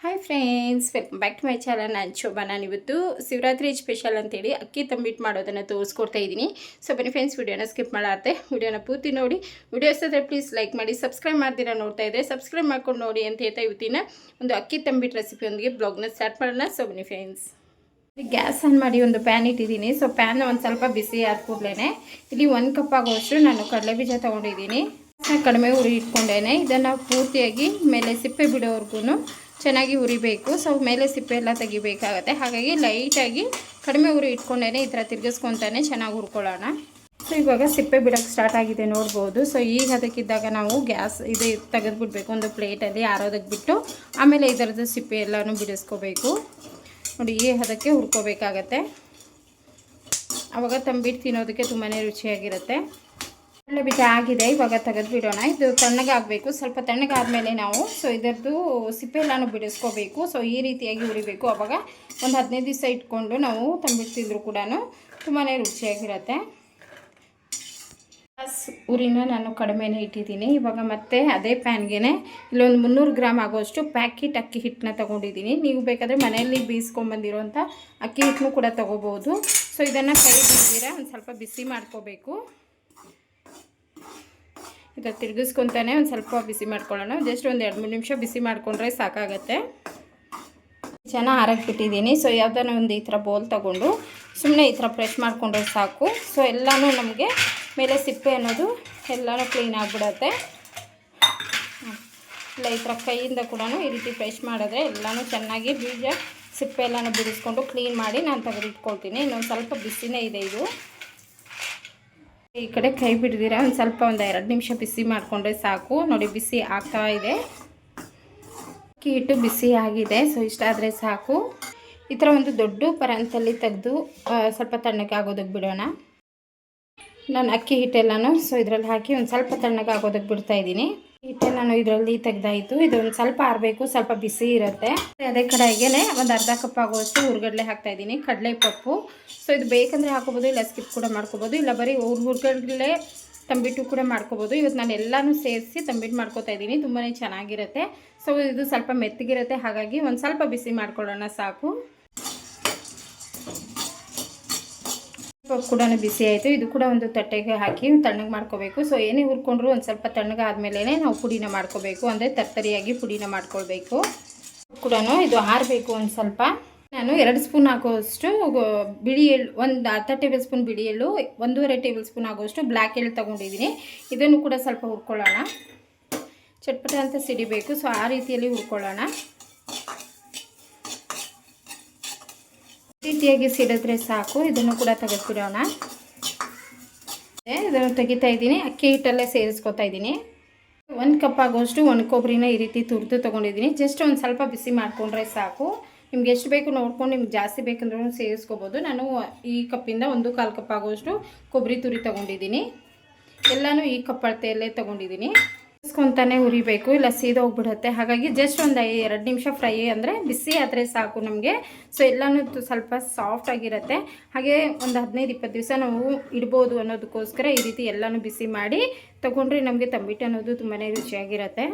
Hi friends welcome back to my channel ನಾನು ಶೋಭಾ, ನಾನು ಇವತ್ತು ಶಿವರಾತ್ರಿ ಸ್ಪೆಷಲ್ ಅಂತೇಳಿ ಅಕ್ಕಿ ತಂಬಿಟ್ಟು ಮಾಡೋದನ್ನು ತೋರಿಸ್ಕೊಡ್ತಾ ಇದ್ದೀನಿ. ಸೊ ಬನ್ನಿ ಫ್ರೆಂಡ್ಸ್ ವಿಡಿಯೋನ ಸ್ಕಿಪ್ ಮಾಡಾತ್ತೆ. ವಿಡಿಯೋನ ಪೂರ್ತಿ ನೋಡಿ. ವಿಡಿಯೋ ಇಷ್ಟೇ ಪ್ಲೀಸ್ ಲೈಕ್ ಮಾಡಿ ಸಬ್ಸ್ಕ್ರೈಬ್ ಮಾಡ್ತೀರಾ ನೋಡ್ತಾ ಇದ್ದರೆ ಸಬ್ಸ್ಕ್ರೈಬ್ ಮಾಡ್ಕೊಂಡು ನೋಡಿ ಅಂತ ಹೇಳ್ತಾ ಇವತ್ತಿನ ಒಂದು ಅಕ್ಕಿ ತಂಬಿಟ್ಟು ರೆಸಿಪಿಯೊಂದಿಗೆ ಬ್ಲಾಗ್ನ ಸ್ಟಾರ್ಟ್ ಮಾಡೋಣ. ಸೊ ಬನ್ನಿ ಫ್ರೆಂಡ್ಸ್ ಗ್ಯಾಸ್ ಆನ್ ಮಾಡಿ ಒಂದು ಪ್ಯಾನ್ ಇಟ್ಟಿದ್ದೀನಿ. ಸೊ ಪ್ಯಾನ್ ಒಂದು ಸ್ವಲ್ಪ ಬಿಸಿ ಆದ ಕೂಡಲೇ ಇಲ್ಲಿ ಒಂದು ಕಪ್ ಆಗುವಷ್ಟು ನಾನು ಕಡಲೆ ಬೀಜ ತೊಗೊಂಡಿದ್ದೀನಿ. ಕಡಿಮೆ ಉರಿ ಇಟ್ಕೊಂಡೇನೆ. ಇದನ್ನು ಪೂರ್ತಿಯಾಗಿ ಮೇಲೆ ಸಿಪ್ಪೆ ಬಿಡೋವರೆಗೂ ಚೆನ್ನಾಗಿ ಉರಿಬೇಕು. ಸೊ ಮೇಲೆ ಸಿಪ್ಪೆ ಎಲ್ಲ ತೆಗಿಬೇಕಾಗತ್ತೆ. ಹಾಗಾಗಿ ಲೈಟಾಗಿ ಕಡಿಮೆ ಉರಿ ಇಟ್ಕೊಂಡೇನೆ ಈ ಥರ ತಿರ್ಗಿಸ್ಕೊತಾನೆ ಚೆನ್ನಾಗಿ ಹುರ್ಕೊಳ್ಳೋಣ ಸೊ ಇವಾಗ ಸಿಪ್ಪೆ ಬಿಡೋಕ್ಕೆ ಸ್ಟಾರ್ಟ್ ಆಗಿದೆ ನೋಡ್ಬೋದು. ಸೊ ಈಗ ಅದಕ್ಕಿದ್ದಾಗ ನಾವು ಗ್ಯಾಸ್ ಇದು ತೆಗೆದುಬಿಡ್ಬೇಕು. ಒಂದು ಪ್ಲೇಟಲ್ಲಿ ಆರೋದಕ್ಕೆ ಬಿಟ್ಟು ಆಮೇಲೆ ಇದರದ್ದು ಸಿಪ್ಪೆ ಎಲ್ಲನೂ ಬಿಡಿಸ್ಕೋಬೇಕು. ನೋಡಿ ಈ ಹದಕ್ಕೆ ಹುರ್ಕೋಬೇಕಾಗತ್ತೆ. ಆವಾಗ ತಂಬಿಟ್ಟು ತಿನ್ನೋದಕ್ಕೆ ತುಂಬಾ ರುಚಿಯಾಗಿರುತ್ತೆ. ಕಡಲೆ ಬೀಜ ಆಗಿದೆ, ಇವಾಗ ತೆಗೆದು ಬಿಡೋಣ. ಇದು ತಣ್ಣಗೆ ಆಗಬೇಕು. ಸ್ವಲ್ಪ ತಣ್ಣಗೆ ಆದಮೇಲೆ ನಾವು, ಸೊ ಇದರದ್ದು ಸಿಪ್ಪೆ ಎಲ್ಲಾನು ಬಿಡಿಸ್ಕೋಬೇಕು. ಸೊ ಈ ರೀತಿಯಾಗಿ ಹುರಿಬೇಕು. ಆವಾಗ ಒಂದು ಹದಿನೈದು ದಿವಸ ಇಟ್ಕೊಂಡು ನಾವು ತಂಬಿಟ್ಟು ತಿಂದರೂ ಕೂಡ ತುಂಬಾ ರುಚಿಯಾಗಿರುತ್ತೆ. ಉರಿನ ನಾನು ಕಡಿಮೆನೇ ಇಟ್ಟಿದ್ದೀನಿ. ಇವಾಗ ಮತ್ತೆ ಅದೇ ಪ್ಯಾನ್ಗೆ ಇಲ್ಲೊಂದು ಮುನ್ನೂರು ಗ್ರಾಮ್ ಆಗೋಷ್ಟು ಪ್ಯಾಕೆಟ್ ಅಕ್ಕಿ ಹಿಟ್ಟನ್ನ ತೊಗೊಂಡಿದ್ದೀನಿ. ನೀವು ಬೇಕಾದರೆ ಮನೆಯಲ್ಲಿ ಬೀಸ್ಕೊಂಬಂದಿರೋಂಥ ಅಕ್ಕಿ ಹಿಟ್ಟನ್ನು ಕೂಡ ತೊಗೋಬೋದು. ಸೊ ಇದನ್ನು ಕೈ ಬಿಡ್ದಿರ? ಒಂದು ಸ್ವಲ್ಪ ಬಿಸಿ ಮಾಡ್ಕೋಬೇಕು. ಈಗ ತಿರುಗಿಸ್ಕೊತಾನೆ ಒಂದು ಸ್ವಲ್ಪ ಬಿಸಿ ಮಾಡ್ಕೊಳ್ಳೋಣ. ಜಸ್ಟ್ ಒಂದು ಎರಡು ಮೂರು ನಿಮಿಷ ಬಿಸಿ ಮಾಡಿಕೊಂಡ್ರೆ ಸಾಕಾಗತ್ತೆ. ಚೆನ್ನಾಗಿ ಆರಕ್ಕೆ ಬಿಟ್ಟಿದ್ದೀನಿ ಸೊ ಯಾವ್ದಾನ ಒಂದು ಈ ಥರ ಬೌಲ್ ತೊಗೊಂಡು ಸುಮ್ಮನೆ ಈ ಥರ ಪ್ರೆಶ್ ಮಾಡಿಕೊಂಡ್ರೆ ಸಾಕು. ಸೊ ಎಲ್ಲನೂ ನಮಗೆ ಮೇಲೆ ಸಿಪ್ಪೆ ಅನ್ನೋದು ಎಲ್ಲನೂ ಕ್ಲೀನ್ ಆಗಿಬಿಡತ್ತೆ. ಇಲ್ಲ ಥರ ಕೈಯಿಂದ ಕೂಡ ಈ ರೀತಿ ಫ್ರೆಶ್ ಮಾಡಿದ್ರೆ ಎಲ್ಲನೂ ಚೆನ್ನಾಗಿ ಬೀಜ, ಸಿಪ್ಪೆ ಎಲ್ಲನೂ ಬಿಡಿಸ್ಕೊಂಡು ಕ್ಲೀನ್ ಮಾಡಿ ನಾನು ತೆಗೆದಿಟ್ಕೊಳ್ತೀನಿ. ಇನ್ನೊಂದು ಸ್ವಲ್ಪ ಬಿಸಿನೇ ಇದೆ ಇದು. ಈ ಕಡೆ ಕೈ ಬಿಡ್ದಿರ? ಒಂದು ಸ್ವಲ್ಪ ಒಂದು ಎರಡು ನಿಮಿಷ ಬಿಸಿ ಮಾಡಿಕೊಂಡ್ರೆ ಸಾಕು. ನೋಡಿ, ಬಿಸಿ ಆಗ್ತಾ ಇದೆ. ಅಕ್ಕಿ ಹಿಟ್ಟು ಬಿಸಿ ಆಗಿದೆ ಸೊ ಇಷ್ಟಾದರೆ ಸಾಕು. ಈ ಥರ ಒಂದು ದೊಡ್ಡ ಪರಂತಲ್ಲಿ ತೆಗೆದು ಸ್ವಲ್ಪ ತಣ್ಣಗೆ ಆಗೋದಕ್ಕೆ ಬಿಡೋಣ. ನಾನು ಅಕ್ಕಿ ಹಿಟ್ಟೆಲ್ಲನೂ ಸೊ ಇದರಲ್ಲಿ ಹಾಕಿ ಒಂದು ಸ್ವಲ್ಪ ತಣ್ಣಗೆ ಆಗೋದಕ್ಕೆ ಬಿಡ್ತಾ ಇದ್ದೀನಿ. ಹಿಟ್ಟೆ ನಾನು ಇದರಲ್ಲಿ ತೆಗ್ದಾಯಿತು. ಇದೊಂದು ಸ್ವಲ್ಪ ಆರಬೇಕು, ಸ್ವಲ್ಪ ಬಿಸಿ ಇರುತ್ತೆ. ಅದೇ ಕಡೆಗೆ ಒಂದು ಅರ್ಧ ಕಪ್ ಆಗೋಷ್ಟು ಹುರ್ಗಡ್ಲೆ ಹಾಕ್ತಾ ಇದ್ದೀನಿ, ಕಡಲೆ ಪಪ್ಪು. ಸೊ ಇದು ಬೇಕಂದರೆ ಹಾಕೋಬೋದು, ಇಲ್ಲ ಸ್ಕಿಪ್ ಕೂಡ ಮಾಡ್ಕೋಬೋದು, ಇಲ್ಲ ಬರೀ ಹುರ್ಗಡ್ಲೆ ತಂಬಿಟ್ಟು ಕೂಡ ಮಾಡ್ಕೋಬೋದು. ಇವತ್ತು ನಾನು ಎಲ್ಲನೂ ಸೇರಿಸಿ ತಂಬಿಟ್ಟು ಮಾಡ್ಕೋತಾ ಇದ್ದೀನಿ ತುಂಬಾ ಚೆನ್ನಾಗಿರುತ್ತೆ. ಸೊ ಇದು ಸ್ವಲ್ಪ ಮೆತ್ತಗಿರುತ್ತೆ, ಹಾಗಾಗಿ ಒಂದು ಸ್ವಲ್ಪ ಬಿಸಿ ಮಾಡ್ಕೊಳ್ಳೋಣ ಸಾಕು. ಕೂಡ ಬಿಸಿ ಆಯಿತು. ಇದು ಕೂಡ ಒಂದು ತಟ್ಟೆಗೆ ಹಾಕಿ ತಣ್ಣಗೆ ಮಾಡ್ಕೋಬೇಕು. ಸೊ ಏನೇ ಹುರ್ಕೊಂಡ್ರು ಒಂದು ಸ್ವಲ್ಪ ತಣ್ಣಗೆ ಆದಮೇಲೆ ನಾವು ಪುಡಿನ ಮಾಡ್ಕೋಬೇಕು. ಅಂದರೆ ತರ್ತರಿಯಾಗಿ ಪುಡಿನ ಮಾಡ್ಕೊಳ್ಬೇಕು. ಕೂಡ ಇದು ಹಾರಬೇಕು ಒಂದು ಸ್ವಲ್ಪ. ನಾನು ಎರಡು ಸ್ಪೂನ್ ಹಾಕೋಷ್ಟು ಬಿಳಿ ಎಳ್ಳು, ಒಂದು ಅರ್ಧ ಟೇಬಲ್ ಸ್ಪೂನ್ ಬಿಳಿ ಎಳ್ಳು, ಒಂದೂವರೆ ಟೇಬಲ್ ಸ್ಪೂನ್ ಆಗೋಷ್ಟು ಬ್ಲ್ಯಾಕ್ ಎಳ್ಳು ತೊಗೊಂಡಿದ್ದೀನಿ ಇದನ್ನು ಕೂಡ ಸ್ವಲ್ಪ ಹುರ್ಕೊಳ್ಳೋಣ. ಚಟ್ಪಟ ಅಂತ ಸಿಡಿಬೇಕು. ಸೊ ಆ ರೀತಿಯಲ್ಲಿ ಹುರ್ಕೊಳ್ಳೋಣ. ರೀತಿಯಾಗಿ ಸಿಡಿದ್ರೆ ಸಾಕು, ಇದನ್ನು ಕೂಡ ತೆಗೆದ್ಬಿಡೋಣ ಇದನ್ನು ತೆಗಿತಾ ಇದ್ದೀನಿ, ಅಕ್ಕಿ ಹಿಟ್ಟಲ್ಲೇ ಸೇರಿಸ್ಕೊತಾ ಇದ್ದೀನಿ. ಒಂದು ಕಪ್ ಆಗೋಷ್ಟು ಒಂದು ಕೊಬ್ಬರಿನ ಈ ರೀತಿ ತುರಿದು ತೊಗೊಂಡಿದ್ದೀನಿ. ಜಸ್ಟ್ ಒಂದು ಸ್ವಲ್ಪ ಬಿಸಿ ಮಾಡಿಕೊಂಡ್ರೆ ಸಾಕು. ನಿಮ್ಗೆ ಎಷ್ಟು ಬೇಕು ನೋಡ್ಕೊಂಡು ನಿಮ್ಗೆ ಜಾಸ್ತಿ ಬೇಕಂದ್ರೂ ಸೇರಿಸ್ಕೋಬೋದು. ನಾನು ಈ ಕಪ್ಪಿಂದ ಒಂದು ಕಾಲು ಕಪ್ ಆಗೋಷ್ಟು ಕೊಬ್ಬರಿ ತುರಿ ತೊಗೊಂಡಿದ್ದೀನಿ. ಎಲ್ಲನೂ ಈ ಕಪ್ ಅಳತೆಯಲ್ಲೇ ತೊಗೊಂಡಿದ್ದೀನಿ. ಇಸ್ಕೊತಾನೆ ಉರಿಬೇಕು ಇಲ್ಲ ಸೀದೋಗ್ಬಿಡುತ್ತೆ ಹಾಗಾಗಿ ಜಸ್ಟ್ ಒಂದು ಎರಡು ನಿಮಿಷ ಫ್ರೈ ಅಂದರೆ ಬಿಸಿ ಆದರೆ ಸಾಕು ನಮಗೆ. ಸೊ ಎಲ್ಲನೂ ಸ್ವಲ್ಪ ಸಾಫ್ಟ್ ಆಗಿರುತ್ತೆ. ಹಾಗೆ ಒಂದು ಹದಿನೈದು ಇಪ್ಪತ್ತು ದಿವಸ ನಾವು ಇಡ್ಬೋದು ಅನ್ನೋದಕ್ಕೋಸ್ಕರ ಈ ರೀತಿ ಎಲ್ಲನೂ ಬಿಸಿ ಮಾಡಿ ತೊಗೊಂಡ್ರೆ ನಮಗೆ ತಂಬಿಟ್ಟು ಅನ್ನೋದು ತುಂಬಾ ರುಚಿಯಾಗಿರುತ್ತೆ.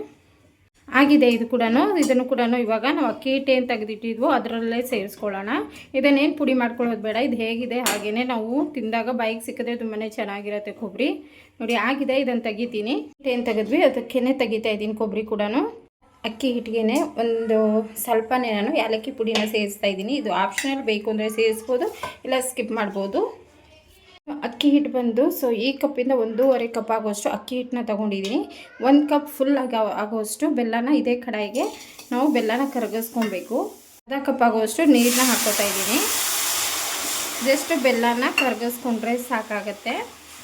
ಆಗಿದೆ ಇದು ಕೂಡ ಇದನ್ನು ಕೂಡ ಇವಾಗ ನಾವು ಅಕ್ಕಿ ಹಿಟ್ಟೇನು ತೆಗೆದಿಟ್ಟಿದ್ವೋ ಅದರಲ್ಲೇ ಸೇರಿಸ್ಕೊಳ್ಳೋಣ. ಇದನ್ನೇನು ಪುಡಿ ಮಾಡ್ಕೊಳ್ಳೋದು ಬೇಡ, ಇದು ಹೇಗಿದೆ ಹಾಗೆಯೇ ನಾವು ತಿಂದಾಗ ಬಾಯಿಗೆ ಸಿಕ್ಕಿದ್ರೆ ತುಂಬಾ ಚೆನ್ನಾಗಿರುತ್ತೆ ಕೊಬ್ಬರಿ ನೋಡಿ, ಆಗಿದೆ ಇದನ್ನು ತೆಗಿತೀನಿ. ಏನು ತೆಗೆದ್ವಿ ಅದಕ್ಕೇ ತೆಗಿತಾ ಇದ್ದೀನಿ ಕೊಬ್ಬರಿ ಕೂಡ ಅಕ್ಕಿ ಹಿಟ್ಟಿಗೆ ಒಂದು ಸ್ವಲ್ಪನೇ ನಾನು ಏಲಕ್ಕಿ ಪುಡಿನ ಸೇರಿಸ್ತಾ ಇದ್ದೀನಿ. ಇದು ಆಪ್ಷನಲ್ ಬೇಕು ಅಂದರೆ ಸೇರಿಸ್ಬೋದು, ಇಲ್ಲ ಸ್ಕಿಪ್ ಮಾಡ್ಬೋದು. ಅಕ್ಕಿ ಹಿಟ್ಟು ಬಂದು ಸೊ ಈ ಕಪ್ಪಿಂದ ಒಂದೂವರೆ ಕಪ್ ಆಗೋಷ್ಟು ಅಕ್ಕಿ ಹಿಟ್ಟನ್ನ ತೊಗೊಂಡಿದ್ದೀನಿ. ಒಂದು ಕಪ್ ಫುಲ್ ಆಗ, ಆಗುವಷ್ಟು ಬೆಲ್ಲನ ಇದೇ ಕಡಾಯಿಗೆ ನಾವು ಬೆಲ್ಲನ ಕರಗಿಸ್ಕೊಬೇಕು. ಅರ್ಧ ಕಪ್ ಆಗೋಷ್ಟು ನೀರನ್ನ ಹಾಕ್ಕೋತಾ ಇದ್ದೀನಿ. ಜಸ್ಟ್ ಬೆಲ್ಲನ ಕರಗಿಸ್ಕೊಂಡ್ರೆ ಸಾಕಾಗತ್ತೆ.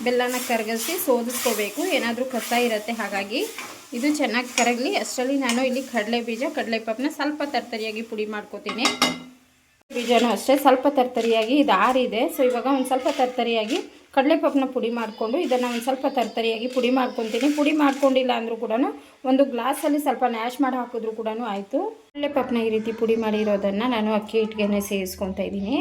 ಬೆಲ್ಲನ ಕರಗಿಸಿ ಸೋದಿಸ್ಕೋಬೇಕು. ಏನಾದರೂ ಕಸ ಇರುತ್ತೆ, ಹಾಗಾಗಿ ಇದು ಚೆನ್ನಾಗಿ ಕರಗಲಿ. ಅಷ್ಟರಲ್ಲಿ ನಾನು ಇಲ್ಲಿ ಕಡಲೆ ಬೀಜ, ಕಡಲೆ ಪಪ್ಪನ ಸ್ವಲ್ಪ ತರ್ತರಿಯಾಗಿ ಪುಡಿ ಮಾಡ್ಕೋತೀನಿ. ಬೀಜನೂ ಅಷ್ಟೇ. ಸ್ವಲ್ಪ ತರ್ತರಿಯಾಗಿ ಇದು ಆರಿದೆ. ಸೊ ಇವಾಗ ಒಂದು ಸ್ವಲ್ಪ ತರ್ತರಿಯಾಗಿ ಕಡಲೆಪಪ್ಪನ ಪುಡಿ ಮಾಡಿಕೊಂಡು ಇದನ್ನು ಒಂದು ಸ್ವಲ್ಪ ತರ್ತರಿಯಾಗಿ ಪುಡಿ ಮಾಡ್ಕೊತೀನಿ. ಪುಡಿ ಮಾಡ್ಕೊಂಡಿಲ್ಲ ಅಂದರೂ ಕೂಡ ಒಂದು ಗ್ಲಾಸಲ್ಲಿ ಸ್ವಲ್ಪ ನ್ಯಾಶ್ ಮಾಡಿ ಹಾಕಿದ್ರು ಕೂಡ ಆಯಿತು. ಕಡಲೆಪಪ್ಪನ ಈ ರೀತಿ ಪುಡಿ ಮಾಡಿರೋದನ್ನು ನಾನು ಅಕ್ಕಿ ಹಿಟ್ಟಿಗೆನೆ ಸೇರಿಸ್ಕೊತಾ ಇದ್ದೀನಿ.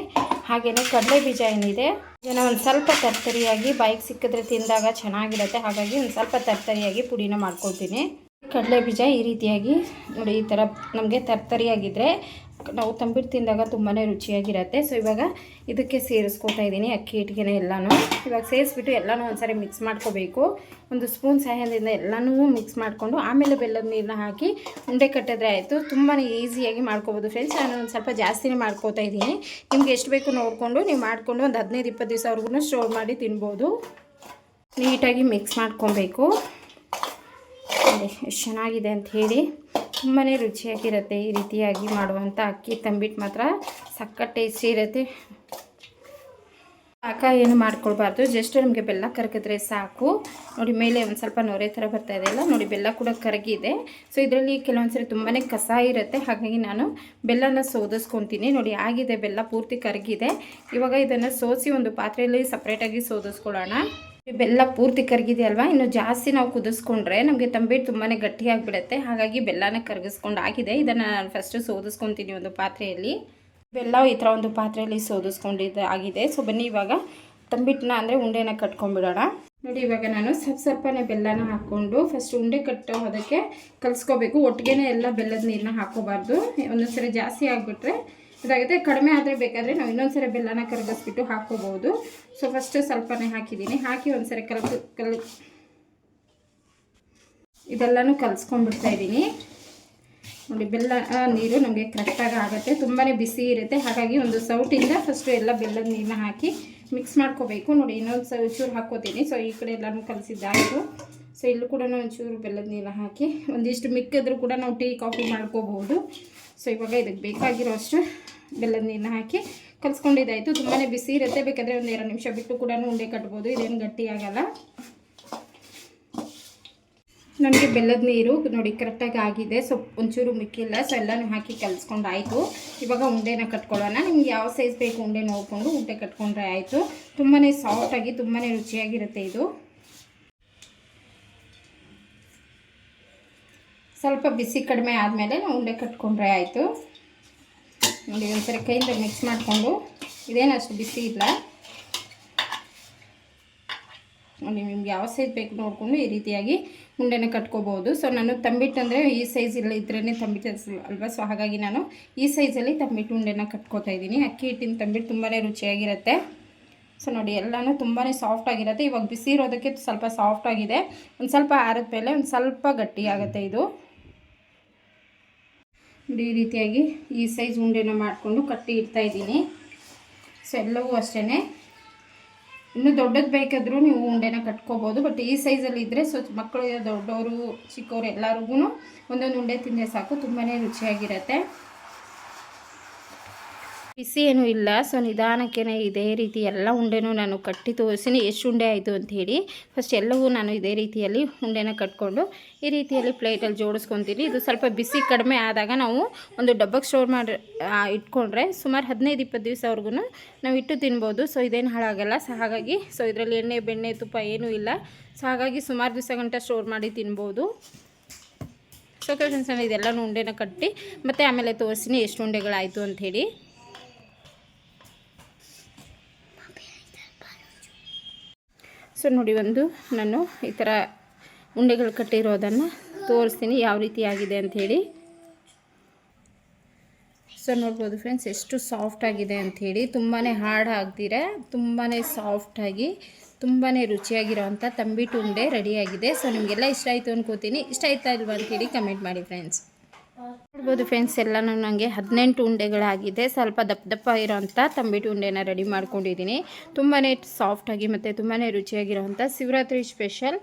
ಹಾಗೆಯೇ ಕಡಲೆ ಬೀಜ ಏನಿದೆ, ಇದನ್ನು ಒಂದು ಸ್ವಲ್ಪ ತರ್ತರಿಯಾಗಿ ಬೈಕ್ ಸಿಕ್ಕಿದ್ರೆ ತಿಂದಾಗ ಚೆನ್ನಾಗಿರುತ್ತೆ. ಹಾಗಾಗಿ ಒಂದು ಸ್ವಲ್ಪ ತರ್ತರಿಯಾಗಿ ಪುಡಿನ ಮಾಡ್ಕೊತೀನಿ ಕಡಲೆ ಬೀಜ ಈ ರೀತಿಯಾಗಿ ನೋಡಿ, ಈ ಥರ ನಮಗೆ ತರ್ತರಿಯಾಗಿದ್ದರೆ ನಾವು ತಂಬಿಟ್ಟು ತಿಂದಾಗ ತುಂಬಾ ರುಚಿಯಾಗಿರುತ್ತೆ. ಸೊ ಇವಾಗ ಇದಕ್ಕೆ ಸೇರಿಸ್ಕೊತಾ ಇದ್ದೀನಿ ಅಕ್ಕಿ ಹಿಟ್ಟಿಗೆನೆ ಎಲ್ಲನೂ. ಇವಾಗ ಸೇರಿಸ್ಬಿಟ್ಟು ಎಲ್ಲನೂ ಒಂದ್ಸರಿ ಮಿಕ್ಸ್ ಮಾಡ್ಕೋಬೇಕು. ಒಂದು ಸ್ಪೂನ್ ಸಹಾಯದಿಂದ ಎಲ್ಲನೂ ಮಿಕ್ಸ್ ಮಾಡಿಕೊಂಡು ಆಮೇಲೆ ಬೆಲ್ಲದ ನೀರನ್ನ ಹಾಕಿ ಉಂಡೆ ಕಟ್ಟಿದ್ರೆ ಆಯಿತು. ತುಂಬಾ ಈಸಿಯಾಗಿ ಮಾಡ್ಕೋಬೋದು ಫ್ರೆಂಡ್ಸ್ ನಾನು ಒಂದು ಸ್ವಲ್ಪ ಜಾಸ್ತಿನೇ ಮಾಡ್ಕೋತಾ ಇದ್ದೀನಿ. ನಿಮ್ಗೆ ಎಷ್ಟು ಬೇಕು ನೋಡಿಕೊಂಡು ನೀವು ಮಾಡಿಕೊಂಡು ಒಂದು ಹದಿನೈದು, ಇಪ್ಪತ್ತು ದಿವಸವರೆಗೂ ಸ್ಟೋರ್ ಮಾಡಿ ತಿನ್ಬೋದು. ನೀಟಾಗಿ ಮಿಕ್ಸ್ ಮಾಡ್ಕೊಬೇಕು. ಎಷ್ಟು ಚೆನ್ನಾಗಿದೆ ಅಂತ ಹೇಳಿ. ತುಂಬಾ ರುಚಿಯಾಗಿರುತ್ತೆ ಈ ರೀತಿಯಾಗಿ ಮಾಡುವಂಥ ಅಕ್ಕಿ ತಂಬಿಟ್ಟು ಮಾತ್ರ. ಸಖತ್ ಟೇಸ್ಟಿ ಇರುತ್ತೆ. ಪಾಕ ಏನು ಮಾಡ್ಕೊಳ್ಬಾರ್ದು. ಜಸ್ಟ್ ನಮಗೆ ಬೆಲ್ಲ ಕರಗಿದ್ರೆ ಸಾಕು. ನೋಡಿ, ಮೇಲೆ ಒಂದು ಸ್ವಲ್ಪ ನೊರೆ ಥರ ಬರ್ತಾ ಇದೆಯಲ್ಲ ನೋಡಿ, ಬೆಲ್ಲ ಕೂಡ ಕರಗಿದೆ. ಸೊ ಇದರಲ್ಲಿ ಕೆಲವೊಂದು ಸರಿ ತುಂಬಾ ಕಸ ಇರುತ್ತೆ. ಹಾಗಾಗಿ ನಾನು ಬೆಲ್ಲನ ಸೋದಿಸ್ಕೊತೀನಿ. ನೋಡಿ, ಆಗಿದೆ, ಬೆಲ್ಲ ಪೂರ್ತಿ ಕರಗಿದೆ. ಇವಾಗ ಇದನ್ನು ಸೋಸಿ ಒಂದು ಪಾತ್ರೆಯಲ್ಲಿ ಸಪ್ರೇಟಾಗಿ ಸೋದಿಸ್ಕೊಳ್ಳೋಣ. ಬೆಲ್ಲ ಪೂರ್ತಿ ಕರಗಿದೆ ಅಲ್ವಾ? ಇನ್ನು ಜಾಸ್ತಿ ನಾವು ಕುದಿಸ್ಕೊಂಡ್ರೆ ನಮಗೆ ತಂಬಿಟ್ಟು ತುಂಬಾ ಗಟ್ಟಿಯಾಗಿಬಿಡುತ್ತೆ. ಹಾಗಾಗಿ ಬೆಲ್ಲನ ಕರಗಿಸ್ಕೊಂಡು ಆಗಿದೆ ಇದನ್ನು ನಾನು ಫಸ್ಟು ಸೋದಿಸ್ಕೊತೀನಿ ಒಂದು ಪಾತ್ರೆಯಲ್ಲಿ. ಬೆಲ್ಲ ಈ ಥರ ಒಂದು ಪಾತ್ರೆಯಲ್ಲಿ ಸೋದಿಸ್ಕೊಂಡಿದ್ದು ಆಗಿದೆ. ಸೊ ಬನ್ನಿ ಇವಾಗ ತಂಬಿಟ್ಟನ್ನ ಅಂದರೆ ಉಂಡೆನ ಕಟ್ಕೊಂಡ್ಬಿಡೋಣ. ನೋಡಿ ಇವಾಗ ನಾನು ಸ್ವಲ್ಪ ಸ್ವಲ್ಪನೇ ಬೆಲ್ಲನ ಹಾಕ್ಕೊಂಡು ಫಸ್ಟ್ ಉಂಡೆ ಕಟ್ಟೋ ಅದಕ್ಕೆ ಕಲಿಸ್ಕೋಬೇಕು. ಒಟ್ಟಿಗೆ ಎಲ್ಲ ಬೆಲ್ಲದ ನೀರನ್ನ ಹಾಕೋಬಾರ್ದು. ಒಂದೊಂದ್ಸರಿ ಜಾಸ್ತಿ ಆಗಿಬಿಟ್ರೆ ಇದಾಗುತ್ತೆ. ಕಡಿಮೆ ಆದರೆ ಬೇಕಾದರೆ ನಾವು ಇನ್ನೊಂದ್ಸರಿ ಬೆಲ್ಲನ ಕರಗಿಸ್ಬಿಟ್ಟು ಹಾಕೋಬಹುದು ಸೊ ಫಸ್ಟ್ ಸ್ವಲ್ಪನೇ ಹಾಕಿದ್ದೀನಿ. ಹಾಕಿ ಒಂದ್ಸರಿ ಕಲ್ ಕಲ್, ಇದೆಲ್ಲನೂ ಕಲಿಸ್ಕೊಂಡ್ಬಿಡ್ತಾ ಇದ್ದೀನಿ. ನೋಡಿ, ಬೆಲ್ಲ ನೀರು ನಮಗೆ ಕರೆಕ್ಟಾಗಿ ಆಗುತ್ತೆ. ತುಂಬಾ ಬಿಸಿ ಇರುತ್ತೆ. ಹಾಗಾಗಿ ಒಂದು ಸೌಟಿಂದ ಫಸ್ಟು ಎಲ್ಲ ಬೆಲ್ಲದ ನೀರನ್ನ ಹಾಕಿ ಮಿಕ್ಸ್ ಮಾಡ್ಕೋಬೇಕು. ನೋಡಿ, ಇನ್ನೊಂದು ಸ ಚೂರು ಹಾಕ್ಕೋತೀನಿ. ಸೊ ಈ ಕಡೆ ಎಲ್ಲನೂ ಕಲಸಿದ್ದಾಯಿತು. ಸೊ ಇಲ್ಲೂ ಕೂಡ ಒಂಚೂರು ಬೆಲ್ಲದ ನೀರನ್ನ ಹಾಕಿ ಒಂದಿಷ್ಟು ಮಿಕ್ಕಿದ್ರೂ ಕೂಡ ನಾವು ಟೀ, ಕಾಫಿ ಮಾಡ್ಕೋಬಹುದು ಸೊ ಇವಾಗ ಇದಕ್ಕೆ ಬೇಕಾಗಿರೋ ಅಷ್ಟು ಬೆಲ್ಲದ ನೀರನ್ನ ಹಾಕಿ ಕಲಿಸ್ಕೊಂಡಿದ್ದಾಯಿತು. ತುಂಬಾ ಬಿಸಿ ಇರುತ್ತೆ. ಬೇಕಾದರೆ ಒಂದು ಎರಡು ನಿಮಿಷ ಬಿಟ್ಟು ಕೂಡ ಉಂಡೆ ಕಟ್ಬೋದು. ಇದೇನು ಗಟ್ಟಿ ಆಗಲ್ಲ. ನನಗೆ ಬೆಲ್ಲದ ನೀರು ನೋಡಿ ಕರೆಕ್ಟಾಗಿ ಆಗಿದೆ. ಸೊ ಒಂಚೂರು ಮಿಕ್ಕಿಲ್ಲ. ಸೊ ಎಲ್ಲನೂ ಹಾಕಿ ಕಲಿಸ್ಕೊಂಡಾಯಿತು. ಇವಾಗ ಉಂಡೆನ ಕಟ್ಕೊಳ್ಳೋಣ. ನಿಮ್ಗೆ ಯಾವ ಸೈಜ್ ಬೇಕು ಉಂಡೆ ನೋಡಿಕೊಂಡು ಉಂಡೆ ಕಟ್ಕೊಂಡ್ರೆ ಆಯಿತು. ತುಂಬಾ ಸಾಫ್ಟಾಗಿ ತುಂಬಾ ರುಚಿಯಾಗಿರುತ್ತೆ ಇದು. ಸ್ವಲ್ಪ ಬಿಸಿ ಕಡಿಮೆ ಆದಮೇಲೆ ನಾವು ಉಂಡೆ ಕಟ್ಕೊಂಡ್ರೆ ಆಯಿತು. ನೋಡಿ, ಒಂದ್ಸರಿ ಕೈಯಿಂದ ಮಿಕ್ಸ್ ಮಾಡಿಕೊಂಡು. ಇದೇನು ಅಷ್ಟು ಬಿಸಿ ಇಲ್ಲ. ನೋಡಿ, ನಿಮ್ಗೆ ಯಾವ ಸೈಜ್ ಬೇಕು ನೋಡಿಕೊಂಡು ಈ ರೀತಿಯಾಗಿ ಉಂಡೆನ ಕಟ್ಕೋಬೋದು ಸೊ ನಾನು ತಂಬಿಟ್ಟು ಅಂದರೆ ಈ ಇಲ್ಲ ಇದ್ರೇ ತಂಬಿಟ್ಟು ಅಲ್ವಾ? ಸೊ ಹಾಗಾಗಿ ನಾನು ಈ ಸೈಜಲ್ಲಿ ತಂಬಿಟ್ಟು ಉಂಡೆನ ಕಟ್ಕೋತಾ ಇದ್ದೀನಿ. ಅಕ್ಕಿ ಹಿಟ್ಟಿನ ತಂಬಿಟ್ಟು ತುಂಬಾ ರುಚಿಯಾಗಿರುತ್ತೆ. ಸೊ ನೋಡಿ, ಎಲ್ಲನೂ ತುಂಬಾ ಸಾಫ್ಟ್ ಆಗಿರುತ್ತೆ. ಇವಾಗ ಬಿಸಿ ಇರೋದಕ್ಕೆ ಸ್ವಲ್ಪ ಸಾಫ್ಟ್ ಆಗಿದೆ. ಒಂದು ಸ್ವಲ್ಪ ಆರದ ಮೇಲೆ ಒಂದು ಸ್ವಲ್ಪ ಗಟ್ಟಿ ಆಗುತ್ತೆ ಇದು. ನೋಡಿ, ಈ ರೀತಿಯಾಗಿ ಈ ಸೈಜ್ ಉಂಡೆನ ಮಾಡಿಕೊಂಡು ಕಟ್ಟಿ ಇಡ್ತಾ ಇದ್ದೀನಿ. ಸೊ ಎಲ್ಲವೂ ಅಷ್ಟೇ ಇನ್ನು ದೊಡ್ಡದು ಬೇಕಾದರೂ ನೀವು ಉಂಡೆನ ಕಟ್ಕೋಬೋದು ಬಟ್ ಈ ಸೈಜಲ್ಲಿ ಇದ್ದರೆ ಸೊ ಮಕ್ಕಳು ದೊಡ್ಡವರು ಚಿಕ್ಕವರು ಎಲ್ಲರಿಗೂ ಒಂದೊಂದು ಉಂಡೆ ತಿಂದರೆ ಸಾಕು ತುಂಬಾ ರುಚಿಯಾಗಿರುತ್ತೆ. ಬಿಸಿ ಏನೂ ಇಲ್ಲ, ಸೊ ನಿಧಾನಕ್ಕೆ ಇದೇ ರೀತಿ ಎಲ್ಲ ಉಂಡೆನೂ ನಾನು ಕಟ್ಟಿ ತೋರಿಸಿನಿ ಎಷ್ಟು ಉಂಡೆ ಆಯಿತು ಹೇಳಿ. ಫಸ್ಟ್ ಎಲ್ಲವೂ ನಾನು ಇದೇ ರೀತಿಯಲ್ಲಿ ಉಂಡೆನ ಕಟ್ಕೊಂಡು ಈ ರೀತಿಯಲ್ಲಿ ಪ್ಲೇಟಲ್ಲಿ ಜೋಡಿಸ್ಕೊತೀನಿ. ಇದು ಸ್ವಲ್ಪ ಬಿಸಿ ಕಡಿಮೆ ಆದಾಗ ನಾವು ಒಂದು ಡಬ್ಬಕ್ಕೆ ಸ್ಟೋರ್ ಮಾಡಿ ಇಟ್ಕೊಂಡ್ರೆ ಸುಮಾರು ಹದಿನೈದು, ಇಪ್ಪತ್ತು ದಿವಸವರೆಗೂ ನಾವು ಇಟ್ಟು ತಿನ್ಬೋದು. ಸೊ ಇದೇನು ಹಾಳಾಗಲ್ಲ. ಸೊ ಹಾಗಾಗಿ ಸೊ ಇದರಲ್ಲಿ ಎಣ್ಣೆ, ಬೆಣ್ಣೆ, ತುಪ್ಪ ಏನೂ ಇಲ್ಲ. ಸೊ ಹಾಗಾಗಿ ಸುಮಾರು ದಿವಸ ಗಂಟ ಸ್ಟೋರ್ ಮಾಡಿ ತಿನ್ಬೋದು. ಸೊ ಫ್ರೆಂಡ್ಸ್ ನಾನು ಇದೆಲ್ಲನೂ ಉಂಡೆನ ಕಟ್ಟಿ ಮತ್ತು ಆಮೇಲೆ ತೋರಿಸಿನಿ ಎಷ್ಟು ಉಂಡೆಗಳಾಯಿತು ಅಂಥೇಳಿ ಸೊ ನೋಡಿ, ಒಂದು ನಾನು ಈ ಥರ ಉಂಡೆಗಳು ಕಟ್ಟಿರೋದನ್ನು ತೋರಿಸ್ತೀನಿ, ಯಾವ ರೀತಿ ಆಗಿದೆ ಅಂಥೇಳಿ ಸೊ ನೋಡ್ಬೋದು ಫ್ರೆಂಡ್ಸ್ ಎಷ್ಟು ಸಾಫ್ಟ್ ಆಗಿದೆ ಅಂಥೇಳಿ ತುಂಬಾ ಹಾರ್ಡ್ ಆಗ್ದಿರ ತುಂಬಾ ಸಾಫ್ಟಾಗಿ ತುಂಬಾ ರುಚಿಯಾಗಿರೋವಂಥ ತಂಬಿಟ್ಟು ಉಂಡೆ ರೆಡಿಯಾಗಿದೆ ಸೊ ನಿಮಗೆಲ್ಲ ಇಷ್ಟ ಆಯಿತು ಅನ್ಕೋತೀನಿ. ಇಷ್ಟ ಆಯ್ತಾ ಇಲ್ವಾ ಅಂಥೇಳಿ ಕಮೆಂಟ್ ಮಾಡಿ ಫ್ರೆಂಡ್ಸ್ ನೋಡ್ಬೋದು ಫ್ರೆಂಡ್ಸ್ ಎಲ್ಲನೂ ನನಗೆ ಹದಿನೆಂಟು ಉಂಡೆಗಳಾಗಿದೆ. ಸ್ವಲ್ಪ ದಪ್ಪ ದಪ್ಪ ಇರೋವಂಥ ತಂಬಿಟ್ಟು ಉಂಡೆನ ರೆಡಿ ಮಾಡ್ಕೊಂಡಿದ್ದೀನಿ. ತುಂಬಾ ಸಾಫ್ಟಾಗಿ ಮತ್ತು ತುಂಬಾ ರುಚಿಯಾಗಿರೋವಂಥ ಶಿವರಾತ್ರಿ ಸ್ಪೆಷಲ್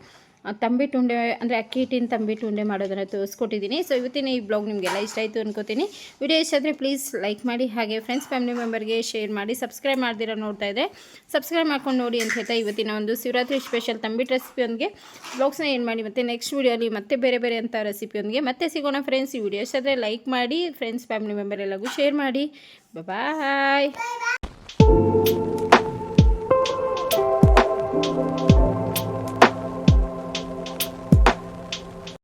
ತಂಬಿಟ್ಟು ಉಂಡೆ ಅಂದರೆ ಅಕ್ಕಿ ಹಿಟ್ಟಿನ ತಂಬಿಟ್ಟು ಉಂಡೆ ಮಾಡೋದನ್ನು ತೋರಿಸ್ಕೊಟ್ಟಿದ್ದೀನಿ. ಸೊ ಇವತ್ತಿನ ಈ ಬ್ಲಾಗ್ ನಿಮಗೆಲ್ಲ ಇಷ್ಟ ಆಯಿತು ಅನ್ಕೋತೀನಿ. ವಿಡಿಯೋ ಇಷ್ಟ ಆದರೆ ಪ್ಲೀಸ್ ಲೈಕ್ ಮಾಡಿ, ಹಾಗೆ ಫ್ರೆಂಡ್ಸ್ ಫ್ಯಾಮಿಲಿ ಮೆಂಬರ್ಗೆ ಶೇರ್ ಮಾಡಿ ಸಬ್ಸ್ಕ್ರೈಬ್ ಮಾಡ್ದಿರೋ ನೋಡ್ತಾ ಇದ್ದರೆ ಸಬ್ಸ್ಕ್ರೈಬ್ ಮಾಡ್ಕೊಂಡು ನೋಡಿ ಅಂತ ಹೇಳ್ತಾ ಇವತ್ತಿನ ಒಂದು ಶಿವರಾತ್ರಿ ಸ್ಪೆಷಲ್ ತಂಬಿಟ್ಟು ರೆಸಿಪಿಯೊಂದಿಗೆ ಬ್ಲಾಗ್ಸ್ನ ಏನು ಮಾಡಿ ಮತ್ತು ನೆಕ್ಸ್ಟ್ ವೀಡಿಯೋಲಿ ಮತ್ತೆ ಬೇರೆ ಬೇರೆ ಅಂತ ರೆಸಿಪಿಯೊಂದಿಗೆ ಮತ್ತೆ ಸಿಗೋಣ ಫ್ರೆಂಡ್ಸ್ ಈ ವಿಡಿಯೋ ಇಷ್ಟ ಆದರೆ ಲೈಕ್ ಮಾಡಿ ಫ್ರೆಂಡ್ಸ್ ಫ್ಯಾಮಿಲಿ ಮೆಂಬರ್ ಎಲ್ಲಗೂ ಶೇರ್ ಮಾಡಿ. ಬಾಯ್